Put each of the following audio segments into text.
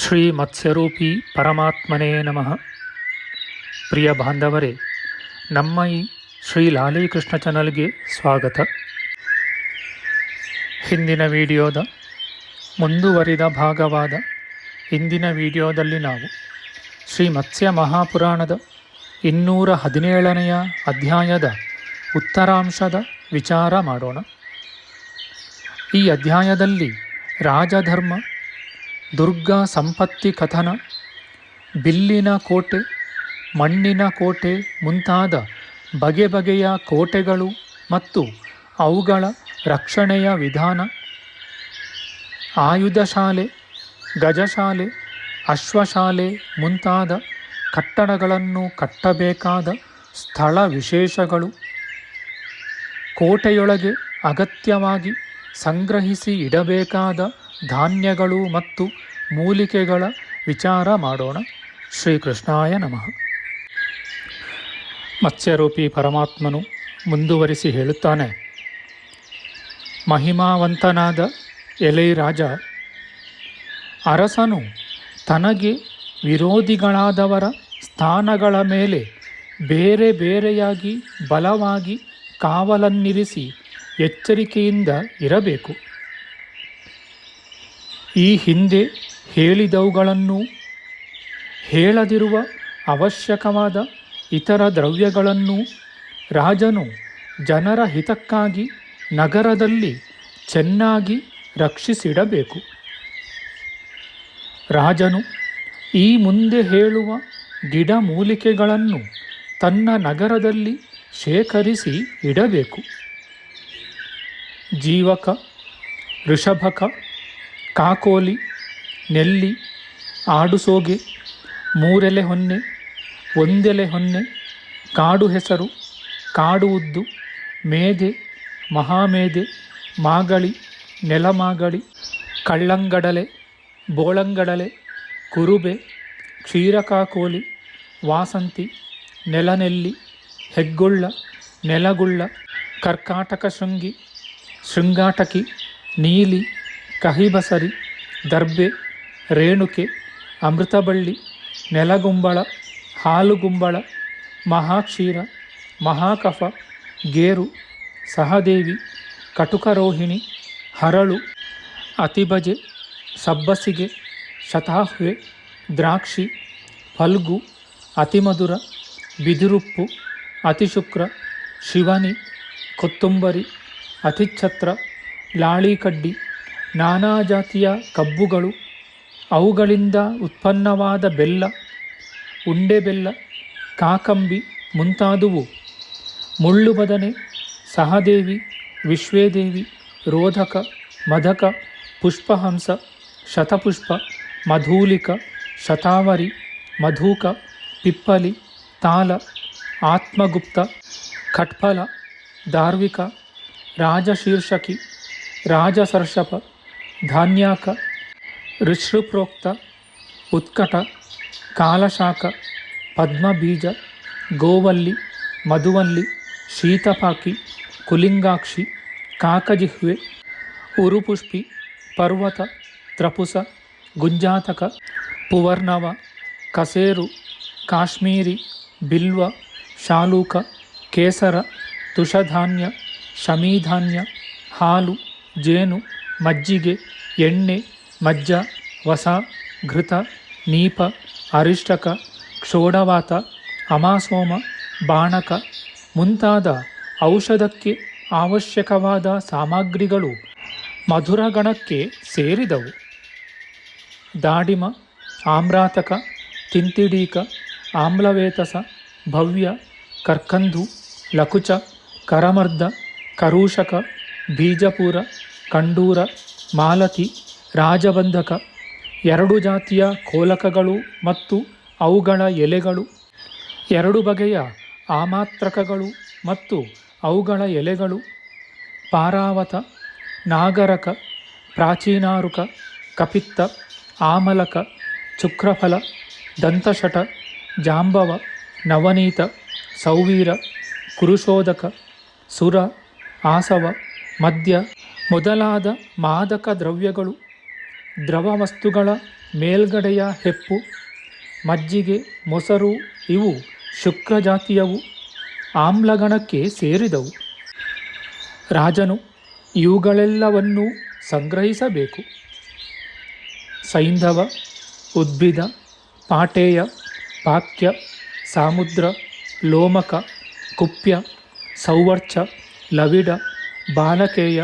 ಶ್ರೀ ಮತ್ಸ್ಯರೂಪಿ ಪರಮಾತ್ಮನೇ ನಮಃ. ಪ್ರಿಯ ಬಾಂಧವರೇ, ನಮ್ಮ ಈ ಶ್ರೀ ಲಾಲೀಕೃಷ್ಣ ಚಾನಲ್ಗೆ ಸ್ವಾಗತ. ಹಿಂದಿನ ವಿಡಿಯೋದ ಮುಂದುವರಿದ ಭಾಗವಾದ ಹಿಂದಿನ ವಿಡಿಯೋದಲ್ಲಿ ನಾವು ಶ್ರೀ ಮತ್ಸ್ಯ ಮಹಾಪುರಾಣದ ಇನ್ನೂರ ಹದಿನೇಳನೆಯ ಅಧ್ಯಾಯದ ಉತ್ತರಾಂಶದ ವಿಚಾರ ಮಾಡೋಣ. ಈ ಅಧ್ಯಾಯದಲ್ಲಿ ರಾಜಧರ್ಮ ದುರ್ಗ ಸಂಪತ್ತಿ ಕಥನ, ಬಿಲ್ಲಿನ ಕೋಟೆ, ಮಣ್ಣಿನ ಕೋಟೆ ಮುಂತಾದ ಬಗೆ ಬಗೆಯ ಕೋಟೆಗಳು ಮತ್ತು ಅವುಗಳ ರಕ್ಷಣೆಯ ವಿಧಾನ ಆಯುಧಶಾಲೆ ಗಜಶಾಲೆ, ಅಶ್ವಶಾಲೆ ಮುಂತಾದ ಕಟ್ಟಡಗಳನ್ನು ಕಟ್ಟಬೇಕಾದ ಸ್ಥಳ ವಿಶೇಷಗಳು. ಕೋಟೆಯೊಳಗೆ ಅಗತ್ಯವಾಗಿ ಸಂಗ್ರಹಿಸಿ ಇಡಬೇಕಾದ ಧಾನ್ಯಗಳು ಮತ್ತು ಮೂಲಿಕೆಗಳ ವಿಚಾರ ಮಾಡೋಣ. ಶ್ರೀಕೃಷ್ಣಾಯ ನಮಃ. ಮತ್ಸ್ಯರೂಪಿ ಪರಮಾತ್ಮನು ಮುಂದುವರಿಸಿ ಹೇಳುತ್ತಾನೆ. ಮಹಿಮಾವಂತನಾದ ಎಲೈ ರಾಜ, ಅರಸನು ತನಗೆ ವಿರೋಧಿಗಳಾದವರ ಸ್ಥಾನಗಳ ಮೇಲೆ ಬೇರೆ ಬೇರೆಯಾಗಿ ಬಲವಾಗಿ ಕಾವಲನ್ನಿರಿಸಿ ಎಚ್ಚರಿಕೆಯಿಂದ ಇರಬೇಕು. ಈ ಹಿಂದೆ ಹೇಳಿದವುಗಳನ್ನು ಹೇಳದಿರುವ ಅವಶ್ಯಕವಾದ ಇತರ ದ್ರವ್ಯಗಳನ್ನು ರಾಜನು ಜನರ ಹಿತಕ್ಕಾಗಿ ನಗರದಲ್ಲಿ ಚೆನ್ನಾಗಿ ರಕ್ಷಿಸಿಡಬೇಕು. ರಾಜನು ಈ ಮುಂದೆ ಹೇಳುವ ಗಿಡಮೂಲಿಕೆಗಳನ್ನು ತನ್ನ ನಗರದಲ್ಲಿ ಶೇಖರಿಸಿ ಇಡಬೇಕು. ಜೀವಕ, ಋಷಭಕ, ಕಾಕೋಲಿ, ನೆಲ್ಲಿ, ಆಡುಸೋಗೆ, ಮೂರೆಲೆ ಹೊನ್ನೆ, ಒಂದೆಲೆ ಹೊನ್ನೆ, ಕಾಡು ಹೆಸರು, ಕಾಡು ಉದ್ದು, ಮೇದೆ, ಮಹಾಮೇದೆ, ಮಾಗಳಿ, ನೆಲಮಾಗಳಿ, ಕಳ್ಳಂಗಡಲೆ, ಬೋಳಂಗಡಲೆ, ಕುರುಬೆ, ಕ್ಷೀರಕಾಕೋಲಿ, ವಾಸಂತಿ, ನೆಲನೆಲ್ಲಿ, ಹೆಗ್ಗುಳ್ಳ, ನೆಲಗುಳ್ಳ, ಕರ್ಕಾಟಕ ಶೃಂಗಿ ಶೃಂಗಾಟಕಿ, ನೀಲಿ, ಕಹಿಬಸರಿ ದರ್ಬೆ ರೇಣುಕೆ, ಅಮೃತಬಳ್ಳಿ, ನೆಲಗುಂಬಳ, ಹಾಲುಗುಂಬಳ, ಮಹಾಕ್ಷೀರ, ಮಹಾಕಫ, ಗೇರು, ಸಹದೇವಿ, ಕಟುಕರೋಹಿಣಿ, ಹರಳು ಅತಿಭಜೆ ಸಬ್ಬಸಿಗೆ, ಶತಾಹ್ವೆ, ದ್ರಾಕ್ಷಿ, ಫಲ್ಗು, ಅತಿಮಧುರ, ಬಿದಿರುಪ್ಪು, ಅತಿಶುಕ್ರ, ಶಿವನಿ, ಕೊತ್ತುಂಬರಿ ಅತಿಛತ್ರ ಲಾಳಿಕಡ್ಡಿ, ನಾನಾ ಜಾತಿಯ ಕಬ್ಬುಗಳು, ಅವುಗಳಿಂದ ಉತ್ಪನ್ನವಾದ ಬೆಲ್ಲ, ಉಂಡೆ ಬೆಲ್ಲ, ಕಾಕಂಬಿ ಮುಂತಾದುವು. ಮುಳ್ಳು ಬದನೆ ಸಹದೇವಿ, ವಿಶ್ವೇದೇವಿ, ರೋಧಕ, ಮಧಕ, ಪುಷ್ಪಹಂಸ, ಶತಪುಷ್ಪ, ಮಧೂಲಿಕ, ಶತಾವರಿ, ಮಧೂಕ, ಪಿಪ್ಪಲಿ, ತಾಲ, ಆತ್ಮಗುಪ್ತ ಖಟ್ಫಲ ಧಾರ್ವಿಕ ರಾಜಶೀರ್ಷಕಿ ರಾಜಸರ್ಷಪ ಧಾನ್ಯಾಕ ಋಷೃಪ್ರೋಕ್ತ ಉತ್ಕಟ ಕಾಲಶಾಕ ಪದ್ಮಬೀಜ ಗೋವಲ್ಲಿ ಮಧುವಲ್ಲಿ ಶೀತಪಾಕಿ ಕುಲಿಂಗಾಕ್ಷಿ ಕಾಕಜಿಹ್ವೆ ಉರುಪುಷ್ಪಿ ಪರ್ವತ ತ್ರಪುಸ ಗುಂಜಾತಕ ಪುವರ್ಣವ ಕಸೇರು ಕಾಶ್ಮೀರಿ ಬಿಲ್ವ ಶಾಲೂಕ ಕೇಸರ ತುಷಧಾನ್ಯ ಶಮೀಧಾನ್ಯ, ಹಾಲು, ಜೇನು, ಮಜ್ಜಿಗೆ, ಎಣ್ಣೆ, ಮಜ್ಜ, ವಸ, ಘೃತ, ನೀಪ, ಅರಿಷ್ಟಕ, ಕ್ಷೋಡವಾತ, ಅಮಾಸೋಮ, ಬಾಣಕ ಮುಂತಾದ ಔಷಧಕ್ಕೆ ಅವಶ್ಯಕವಾದ ಸಾಮಗ್ರಿಗಳು ಮಧುರಗಣಕ್ಕೆ ಸೇರಿದವು. ದಾಡಿಮ, ಆಮ್ರಾತಕ, ತಿಂತಿಡೀಕ, ಆಮ್ಲವೇತಸ, ಭವ್ಯ ಕರ್ಕಂಧು ಲಕುಚ, ಕರಮರ್ದ ಕರೂಷಕ, ಬೀಜಪೂರ, ಕಂಡೂರ, ಮಾಲತಿ, ರಾಜಬಂಧಕ ಎರಡು ಜಾತಿಯ ಕೋಲಕಗಳು ಮತ್ತು ಅವುಗಳ ಎಲೆಗಳು. ಎರಡು ಬಗೆಯ ಆಮಾತ್ರಕಗಳು ಮತ್ತು ಅವುಗಳ ಎಲೆಗಳು. ಪಾರಾವತ, ನಾಗರಕ, ಪ್ರಾಚೀನಾರುಕ, ಕಪಿತ್ತ, ಆಮಲಕ, ಚುಕ್ರಫಲ, ದಂತಶಟ, ಜಾಂಬವ, ನವನೀತ, ಸೌವೀರ ಕುರುಶೋದಕ ಸುರ ಆಸವ, ಮದ್ಯ ಮೊದಲಾದ ಮಾದಕ ದ್ರವ್ಯಗಳು ದ್ರವ ವಸ್ತುಗಳ ಮೇಲ್ಗಡೆಯ ಹೆಪ್ಪು, ಮಜ್ಜಿಗೆ, ಮೊಸರು ಇವು ಶುಕ್ರ ಜಾತಿಯವು ಆಮ್ಲಗಣಕ್ಕೆ ಸೇರಿದವು. ರಾಜನು ಇವುಗಳೆಲ್ಲವನ್ನೂ ಸಂಗ್ರಹಿಸಬೇಕು. ಸೈಂಧವ, ಉದ್ಭಿದ, ಪಾಟೇಯ, ಪಾಕ್ಯ, ಸಾಮುದ್ರ, ಲೋಮಕ, ಕುಪ್ಯ, ಸೌವರ್ಚ ಲವಿಡ, ಬಾಲಕೇಯ,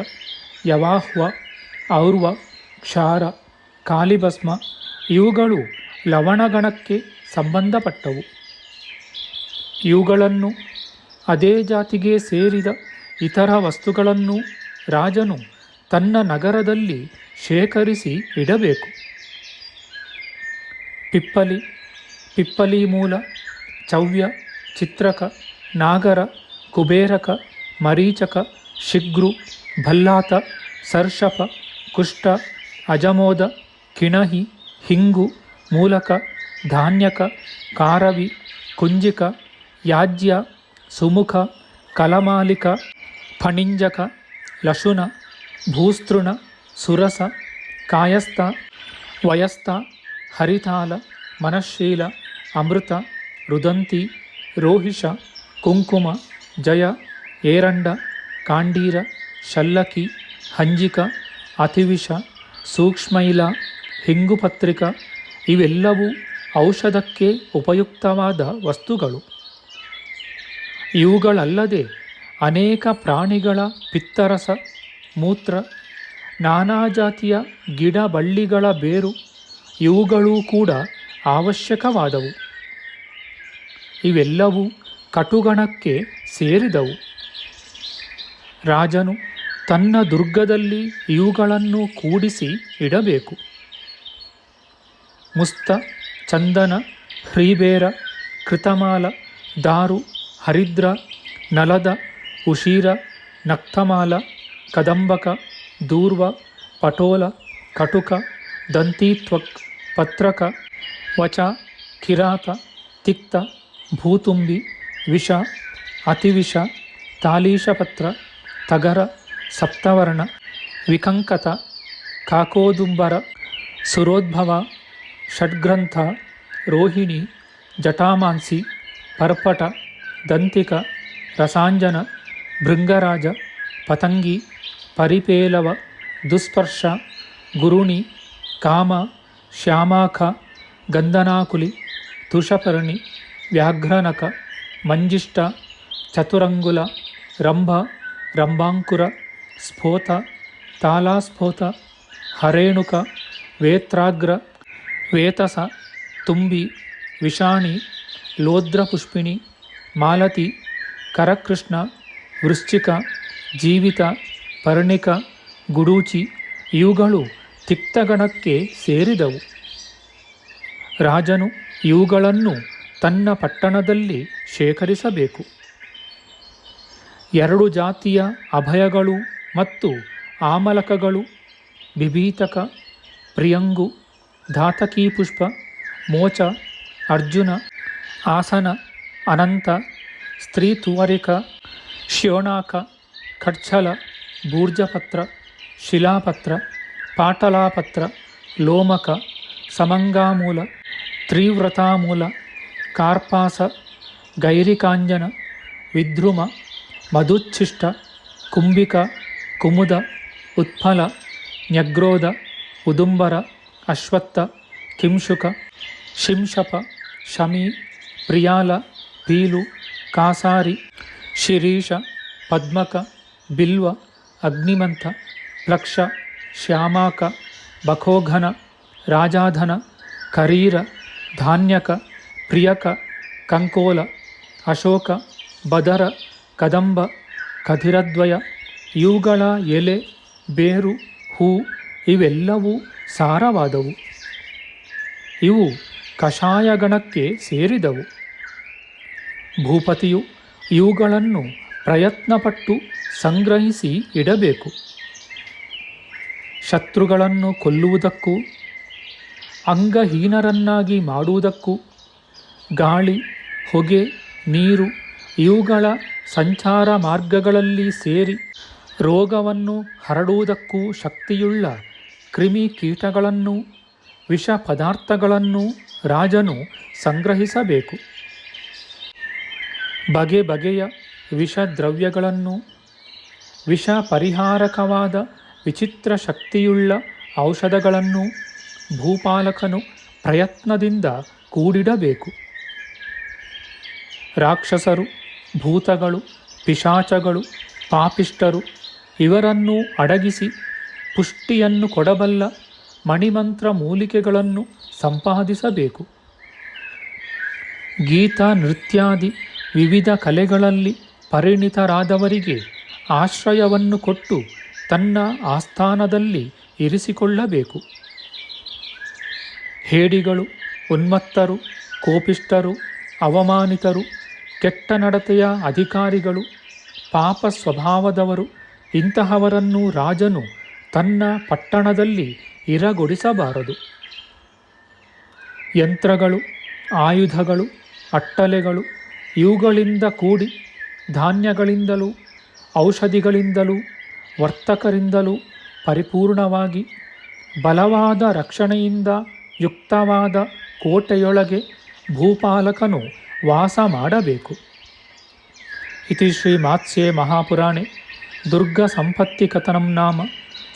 ಯವಾಹ್ವ ಔರ್ವ ಕ್ಷಾರ, ಕಾಲಿಭಸ್ಮ ಇವುಗಳು ಲವಣಗಣಕ್ಕೆ ಸಂಬಂಧಪಟ್ಟವು. ಇವುಗಳನ್ನು ಅದೇ ಜಾತಿಗೆ ಸೇರಿದ ಇತರ ವಸ್ತುಗಳನ್ನು ರಾಜನು ತನ್ನ ನಗರದಲ್ಲಿ ಶೇಖರಿಸಿ ಇಡಬೇಕು. ಪಿಪ್ಪಲಿ ಪಿಪ್ಪಲಿ ಮೂಲ ಚವ್ಯ, ಚಿತ್ರಕ, ನಾಗರ, ಕುಬೇರಕ ಮರೀಚಕ, ಶಿಗ್ರು, ಭಲ್ಲಾತ, ಸರ್ಷಪ, ಕುಷ್ಟ, ಅಜಮೋದ, ಕಿಣಹಿ, ಹಿಂಗು, ಮೂಲಕ, ಧಾನ್ಯಕ, ಕಾರವಿ, ಕುಂಜಿಕ, ಯಾಜ್ಯ, ಸುಮುಖ, ಕಲಮಾಲಿಕ, ಫಣಿಂಜಕ, ಲಶುನ, ಭೂಸ್ತೃಣ, ಸುರಸ, ಕಾಯಸ್ಥ, ವಯಸ್ಥ, ಹರಿತಾಲ, ಮನಶೀಲ, ಅಮೃತ, ರುದಂತಿ, ರೋಹಿಷ, ಕುಂಕುಮ, ಜಯ ಏರಂಡ, ಕಾಂಡೀರ, ಶಲ್ಲಕಿ, ಹಂಜಿಕ, ಅತಿವಿಷ, ಸೂಕ್ಷ್ಮೈಲ, ಹಿಂಗುಪತ್ರಿಕ ಇವೆಲ್ಲವೂ ಔಷಧಕ್ಕೆ ಉಪಯುಕ್ತವಾದ ವಸ್ತುಗಳು. ಇವುಗಳಲ್ಲದೆ ಅನೇಕ ಪ್ರಾಣಿಗಳ ಪಿತ್ತರಸ, ಮೂತ್ರ, ನಾನಾ ಜಾತಿಯ ಗಿಡ ಬಳ್ಳಿಗಳ ಬೇರು ಇವುಗಳೂ ಕೂಡ ಅವಶ್ಯಕವಾದವು. ಇವೆಲ್ಲವೂ ಕಟುಗಣಕ್ಕೆ ಸೇರಿದವು. ರಾಜನು ತನ್ನ ದುರ್ಗದಲ್ಲಿ ಇವುಗಳನ್ನು ಕೂಡಿಸಿ ಇಡಬೇಕು. ಮುಸ್ತ, ಚಂದನ, ಹ್ರೀಬೇರ, ಕೃತಮಾಲ, ದಾರು, ಹರಿದ್ರ, ನಲದ, ಉಶೀರ, ನಕ್ತಮಾಲ, ಕದಂಬಕ, ದೂರ್ವ, ಪಟೋಲ, ಕಟುಕ, ದಂತೀತ್ವಕ್, ಪತ್ರಕ, ವಚ, ಕಿರಾತ, ತಿಕ್ತ, ಭೂತುಂಬಿ, ವಿಷ, ಅತಿವಿಷ ತಾಲೀಶಪತ್ರ ತಗರ ಸಪ್ತವರ್ಣ ವಿಕಂಕತ ಕಾಕೋದುಂಬರ ಸುರೋದ್ಭವ ಷಡ್ಗ್ರಂಥ ರೋಹಿಣಿ ಜಟಾಮಾಂಸಿ ಪರ್ಪಟ ದಂತಿಕ ರಸಾಂಜನ ಭೃಂಗರಾಜ ಪತಂಗಿ ಪರಿಪೇಲವ ದುಸ್ಪರ್ಶ ಗುರುಣಿ ಕಾಮ ಶ್ಯಾಮಾಖ ಗಂಧನಾಕುಲಿ ತುಷಪರ್ಣಿ ವ್ಯಾಘ್ರನಕ ಮಂಜಿಷ್ಟ ಚತುರಂಗುಲ ರಂಭ ರಂಭಾಂಕುರ, ಸ್ಫೋತ, ತಾಲಾಸ್ಫೋತ, ಹರೇಣುಕ, ವೇತ್ರಾಗ್ರ, ವೇತಸ, ತುಂಬಿ, ವಿಷಾಣಿ ಲೋದ್ರಪುಷ್ಪಿಣಿ ಮಾಲತಿ, ಕರಕೃಷ್ಣ, ವೃಶ್ಚಿಕ, ಜೀವಿತ, ಪರ್ಣಿಕ, ಗುಡೂಚಿ ಇವುಗಳು ತಿಕ್ತಗಣಕ್ಕೆ ಸೇರಿದವು. ರಾಜನು ಇವುಗಳನ್ನು ತನ್ನ ಪಟ್ಟಣದಲ್ಲಿ ಶೇಖರಿಸಬೇಕು. ಎರಡು ಜಾತಿಯ ಅಭಯಗಳು ಮತ್ತು ಆಮಲಕಗಳು ಬಿಭೀತಕ ಪ್ರಿಯಂಗು ಧಾತಕಿ ಪುಷ್ಪ ಮೋಚ, ಅರ್ಜುನ, ಆಸನ, ಅನಂತ, ಸ್ತ್ರೀತುವರಿಕ, ಶ್ಯೋಣಾಕ ಖಡ್ಛಲ ಬೂರ್ಜಪತ್ರ, ಶಿಲಾಪತ್ರ, ಪಾಟಲಾಪತ್ರ, ಲೋಮಕ, ಸಮಂಗಾಮೂಲ, ತ್ರಿವ್ರತಾಮೂಲ, ಕಾರ್ಪಾಸ, ಗೈರಿಕಾಂಜನ, ವಿದ್ರುಮ ಮಧುಚ್ಛಿಷ್ಟ, ಕುಂಭಿಕ, ಕುಮುದ, ಉತ್ಫಲ, ನ್ಯಗ್ರೋಧ, ಉದುಂಬರ, ಅಶ್ವತ್ಥ, ಕಿಂಶುಕ, ಶಿಂಶಪ, ಶಮಿ, ಪ್ರಿಯಾಲ ಪೀಲು ಕಾಸಾರಿ, ಶಿರೀಷ, ಪದ್ಮಕ, ಬಿಲ್ವ, ಅಗ್ನಿಮಂಥ, ಪ್ಲಕ್ಷ, ಶ್ಯಾಮಾಕ, ಬಖೋಘನ, ರಾಜಾಧನ, ಕರೀರ, ಧಾನ್ಯಕ, ಪ್ರಿಯಕ, ಕಂಕೋಲ, ಅಶೋಕ, ಬದರ ಕದಂಬ, ಕಧಿರದ್ವಯ, ಇವುಗಳ ಎಲೆ, ಬೇರು, ಹೂ ಇವೆಲ್ಲವೂ ಸಾರವಾದವು. ಇವು ಕಷಾಯಗಣಕ್ಕೆ ಸೇರಿದವು. ಭೂಪತಿಯು ಇವುಗಳನ್ನು ಪ್ರಯತ್ನಪಟ್ಟು ಸಂಗ್ರಹಿಸಿ ಇಡಬೇಕು. ಶತ್ರುಗಳನ್ನು ಕೊಲ್ಲುವುದಕ್ಕೂ, ಅಂಗಹೀನರನ್ನಾಗಿ ಮಾಡುವುದಕ್ಕೂ, ಗಾಳಿ, ಹೊಗೆ, ನೀರು ಇವುಗಳ ಸಂಚಾರ ಮಾರ್ಗಗಳಲ್ಲಿ ಸೇರಿ ರೋಗವನ್ನು ಹರಡುವುದಕ್ಕೂ ಶಕ್ತಿಯುಳ್ಳ ಕ್ರಿಮಿ ಕೀಟಗಳನ್ನು, ವಿಷ ಪದಾರ್ಥಗಳನ್ನು ರಾಜನು ಸಂಗ್ರಹಿಸಬೇಕು. ಬಗೆ ಬಗೆಯ ವಿಷದ್ರವ್ಯಗಳನ್ನು, ವಿಷ ಪರಿಹಾರಕವಾದ ವಿಚಿತ್ರ ಶಕ್ತಿಯುಳ್ಳ ಔಷಧಗಳನ್ನು ಭೂಪಾಲಕನು ಪ್ರಯತ್ನದಿಂದ ಕೂಡಿಡಬೇಕು. ರಾಕ್ಷಸರು ಭೂತಗಳು, ಪಿಶಾಚಗಳು ಪಾಪಿಷ್ಟರು ಇವರನ್ನು ಅಡಗಿಸಿ ಪುಷ್ಟಿಯನ್ನು ಕೊಡಬಲ್ಲ ಮಣಿಮಂತ್ರ ಮೂಲಿಕೆಗಳನ್ನು ಸಂಪಾದಿಸಬೇಕು. ಗೀತಾ ನೃತ್ಯಾದಿ ವಿವಿಧ ಕಲೆಗಳಲ್ಲಿ ಪರಿಣಿತರಾದವರಿಗೆ ಆಶ್ರಯವನ್ನು ಕೊಟ್ಟು ತನ್ನ ಆಸ್ಥಾನದಲ್ಲಿ ಇರಿಸಿಕೊಳ್ಳಬೇಕು. ಹೇಡಿಗಳು, ಉನ್ಮತ್ತರು ಕೋಪಿಷ್ಟರು ಅವಮಾನಿತರು ಕೆಟ್ಟ ನಡತೆಯ ಅಧಿಕಾರಿಗಳು, ಪಾಪ ಸ್ವಭಾವದವರು, ಇಂತಹವರನ್ನು ರಾಜನು ತನ್ನ ಪಟ್ಟಣದಲ್ಲಿ ಇರಗೊಡಿಸಬಾರದು. ಯಂತ್ರಗಳು, ಆಯುಧಗಳು, ಅಟ್ಟಲೆಗಳು ಇವುಗಳಿಂದ ಕೂಡಿ ಧಾನ್ಯಗಳಿಂದಲೂ ಔಷಧಿಗಳಿಂದಲೂ ವರ್ತಕರಿಂದಲೂ ಪರಿಪೂರ್ಣವಾಗಿ ಬಲವಾದ ರಕ್ಷಣೆಯಿಂದ ಯುಕ್ತವಾದ ಕೋಟೆಯೊಳಗೆ ಭೂಪಾಲಕನು ವಾಸ ಮಾಡಬೇಕು. ಇತಿ ಶ್ರೀ ಮಾತ್ಸ್ಯೆ ಮಹಾಪುರಾಣೆ, ದುರ್ಗ ಸಂಪತ್ತಿ ಕಥನಂ ನಾಮ,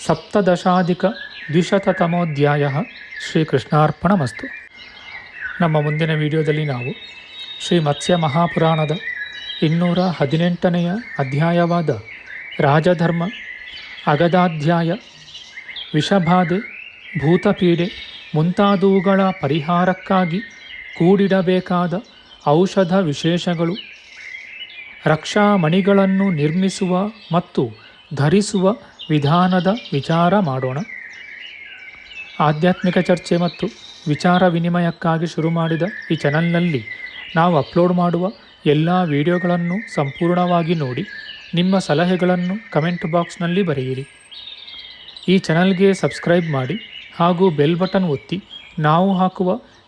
ಸಪ್ತದಶಾಧಿಕ ದ್ವಿಶತತಮೋಧ್ಯಾಯ ಶ್ರೀಕೃಷ್ಣಾರ್ಪಣಮಸ್ತು. ನಮ್ಮ ಮುಂದಿನ ವಿಡಿಯೋದಲ್ಲಿ ನಾವು ಶ್ರೀ ಮತ್ಸ್ಯ ಮಹಾಪುರಾಣದ ಇನ್ನೂರ ಹದಿನೆಂಟನೆಯ ಅಧ್ಯಾಯವಾದ ರಾಜಧರ್ಮ, ಅಗದಾಧ್ಯಾಯ, ವಿಷಬಾಧೆ, ಭೂತಪೀಡೆ ಮುಂತಾದವುಗಳ ಪರಿಹಾರಕ್ಕಾಗಿ ಕೂಡಿಡಬೇಕಾದ ಔಷಧ ವಿಶೇಷಗಳು, ರಕ್ಷಾಮಣಿಗಳನ್ನು ನಿರ್ಮಿಸುವ ಮತ್ತು ಧರಿಸುವ ವಿಧಾನದ ವಿಚಾರ ಮಾಡೋಣ. ಆಧ್ಯಾತ್ಮಿಕ ಚರ್ಚೆ ಮತ್ತು ವಿಚಾರ ವಿನಿಮಯಕ್ಕಾಗಿ ಶುರು ಮಾಡಿದ ಈ ಚಾನಲ್ನಲ್ಲಿ ನಾವು ಅಪ್ಲೋಡ್ ಮಾಡುವ ಎಲ್ಲ ವಿಡಿಯೋಗಳನ್ನು ಸಂಪೂರ್ಣವಾಗಿ ನೋಡಿ, ನಿಮ್ಮ ಸಲಹೆಗಳನ್ನು ಕಮೆಂಟ್ ಬಾಕ್ಸ್ನಲ್ಲಿ ಬರೆಯಿರಿ. ಈ ಚಾನಲ್ಗೆ ಸಬ್ಸ್ಕ್ರೈಬ್ ಮಾಡಿ ಹಾಗೂ ಬೆಲ್ ಬಟನ್ ಒತ್ತಿ ನಾವು ಹಾಕುವ